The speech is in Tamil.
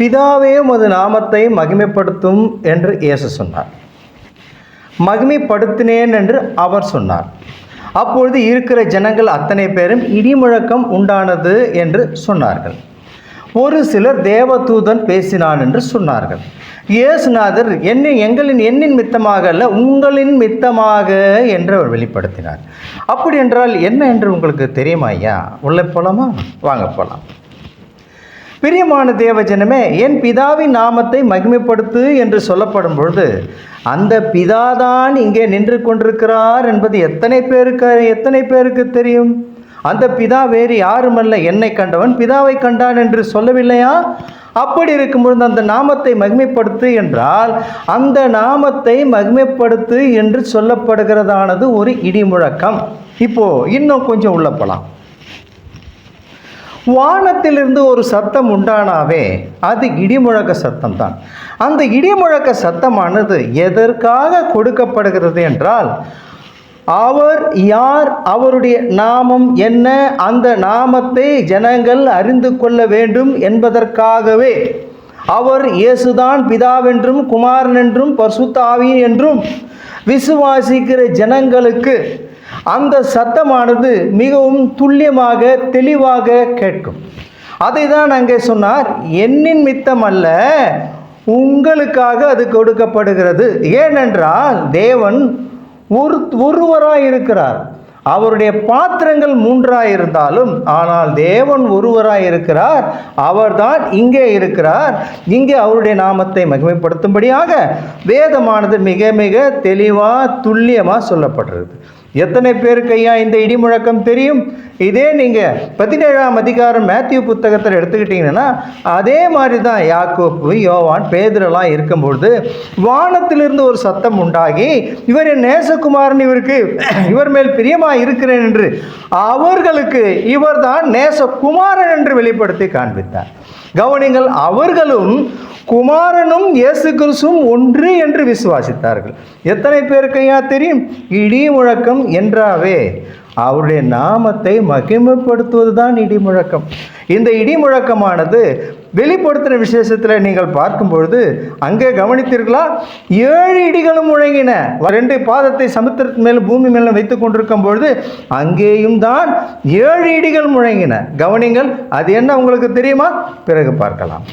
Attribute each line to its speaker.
Speaker 1: பிதாவே உமது நாமத்தை மகிமைப்படுத்தும் என்று இயேசு சொன்னார். மகிமைப்படுத்தினேன் என்று அவர் சொன்னார். அப்பொழுது இருக்கிற ஜனங்கள் அத்தனை பேரும் இடிமுழக்கம் உண்டானது என்று சொன்னார்கள். ஒரு சிலர் தேவதூதன் பேசினான் என்று சொன்னார்கள். இயேசுநாதர் என்னை எங்களின் எண்ணின் மித்தமாக அல்ல உங்களின் மித்தமாக என்று அவர் வெளிப்படுத்தினார். அப்படி என்றால் என்ன என்று உங்களுக்கு தெரியுமா ஐயா? உள்ளே போகலாமா வாங்க போகலாம் பிரியமான தேவஜனமே என் பிதாவின் நாமத்தை மகிமைப்படுத்து என்று சொல்லப்படும் பொழுது அந்த பிதாதான் இங்கே நின்று கொண்டிருக்கிறார் என்பது எத்தனை பேருக்கு எத்தனை பேருக்கு தெரியும்? அந்த பிதா வேறு யாருமல்ல என்னை கண்டவன் பிதாவை கண்டான் என்று சொல்லவில்லையா? அப்படி இருக்கும்பொழுது அந்த நாமத்தை மகிமைப்படுத்து என்றால் அந்த நாமத்தை மகிமைப்படுத்து என்று சொல்லப்படுகிறதானது ஒரு இடிமுழக்கம். இப்போ இன்னும் கொஞ்சம் உள்ள போகலாம் வானத்திலிருந்து ஒரு சத்தம் உண்டானாவே அது இடிமுழக்க சத்தம் தான் அந்த இடிமுழக்க சத்தமானது எதற்காக கொடுக்கப்படுகிறது என்றால் அவர் யார் அவருடைய நாமம் என்ன அந்த நாமத்தை ஜனங்கள் அறிந்து கொள்ள வேண்டும் என்பதற்காகவே அவர் இயேசுதான் பிதாவென்றும் குமாரன் என்றும் பசுத்தாவி என்றும் விசுவாசிக்கிற ஜனங்களுக்கு அந்த சத்தமானது மிகவும் துல்லியமாக தெளிவாக கேட்கும். அதை தான் அங்கே சொன்னார் என்னின் மித்தம் அல்ல உங்களுக்காக அது கொடுக்கப்படுகிறது. ஏனென்றால் தேவன் ஒரு ஒருவராக இருக்கிறார். அவருடைய பாத்திரங்கள் மூன்றாக இருந்தாலும் ஆனால் தேவன் ஒருவராக இருக்கிறார். அவர்தான் இங்கே இருக்கிறார். இங்கே அவருடைய நாமத்தை மகிமைப்படுத்தும்படியாக வேதமானது மிக மிக தெளிவாக துல்லியமாக சொல்லப்படுறது எத்தனை பேருக்கு ஐயா இந்த இடிமுழக்கம் தெரியும்? இதே நீங்கள் பதினேழாம் அதிகாரம் மேத்யூ புத்தகத்தில் எடுத்துக்கிட்டிங்கன்னா அதே மாதிரி தான் யாக்கோப்பு யோவான் பேதரெல்லாம் இருக்கும்பொழுது வானத்திலிருந்து ஒரு சத்தம் உண்டாகி இவர் என் நேசகுமாரன் இவருக்கு இவர் மேல் பிரியமாக இருக்கிறேன் என்று அவர்களுக்கு இவர்தான் நேசகுமாரன் என்று வெளிப்படுத்தி காண்பித்தார். கவனிங்கள் அவர்களும் குமாரனும் இயேசு கிறிஸ்துவும் ஒன்று என்று விசுவாசித்தார்கள். எத்தனை பேருக்கு ஐயா தெரியும்? இடி முழக்கம் என்றாவே அவருடைய நாமத்தை மகிமைப்படுத்துவது தான் இடி முழக்கம். இந்த இடி முழக்கமானது வெளிப்படுத்தின விசேஷத்தில் நீங்கள் பார்க்கும் பொழுது அங்கே கவனித்தீர்களா? ஏழு இடிகளும் முழங்கின. ரெண்டு பாதத்தை சமுத்திரத்தின் மேலும் பூமி மேலும் வைத்து கொண்டிருக்கும் பொழுது அங்கேயும் தான் ஏழு இடிகள் முழங்கின. கவனிங்கள் அது என்ன உங்களுக்கு தெரியுமா? பிறகு பார்க்கலாம்.